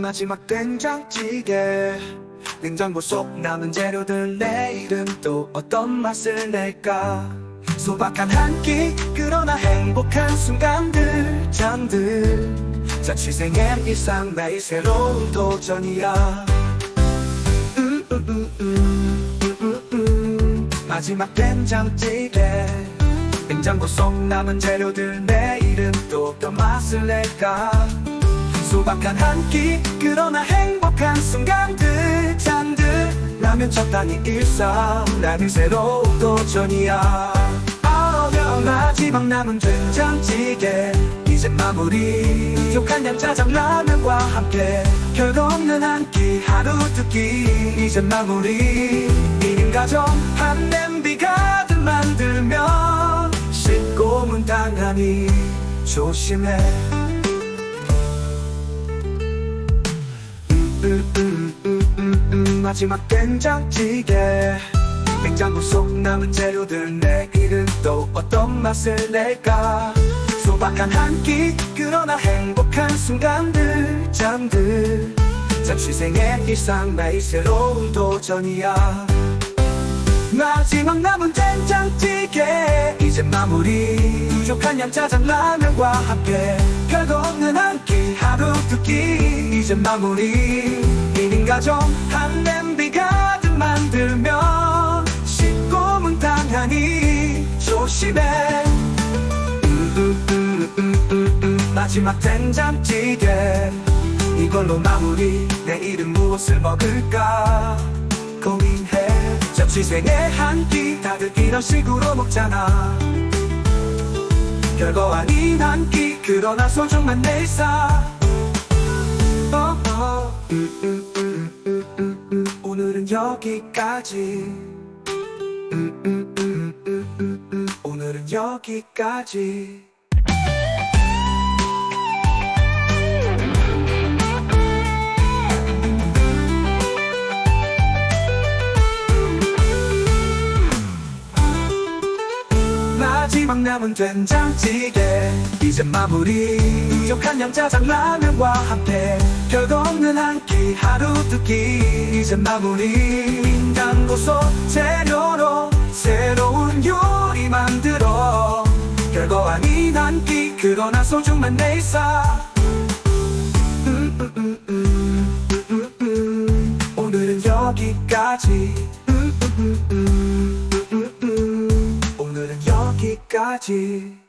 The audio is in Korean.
마지막 된장찌개 냉장고 속 남은 재료들 내일은 또 어떤 맛을 낼까 소박한 한 끼 그러나 행복한 순간들 잠들 자취생의 일상 매일 새로운 도전이야 음, 음, 음, 음, 음, 음, 음. 마지막 된장찌개 냉장고 속 남은 재료들 내일은 또 어떤 맛을 낼까 소박한 한 끼. 그러나 행복한 순간들 잔들. 라면 적당히 일상. 나는 새로운 도전이야. 아며 마지막 남은 된장찌개. 이제 마무리. 부족한 양짜장 라면과 함께. 별거 없는 한 끼 하루 두 끼 이제 마무리. 1인 가정 한 냄비 가득 만들면 씻고 문 닦아니 조심해 음, 음, 음, 음, 음, 마지막 된장찌개 냉장고 속 남은 재료들 내일은 또 어떤 맛을 낼까 소박한 한 끼 그러나 행복한 순간들 잠들 자취생의 일상 매일 새로운 도전이야 마지막 남은 된장찌개. 이제 마무리. 부족한 양짜장 라면과 함께. 별거 없는 한 끼 하루 두끼. 이제 마무리. 1인 가정 한 냄비 가득 만들면 씻고 문 닦아니 조심해. 마지막 된장찌개. 이걸로 마무리. 내일은 무엇을 먹을까 접시생의 한 끼 다들 이런 식으로 먹잖아 별거 아닌 한 끼 그러나 소중한 내 일상 어, 어. 오늘은 여기까지. 오늘은 여기까지 마지막 남은 된장찌개. 이제 마무리. 부족한 양짜장 라면과 함께 별거 없는 한 끼 하루 두끼. 이제 마무리. 인간 고소 재료로 새로운 요리 만들어. 별거 아닌 한 끼 그러나 소중한 내 일상 음, 음, 음, 음, 음, 음, 음. 오늘은 여기까지 여기까지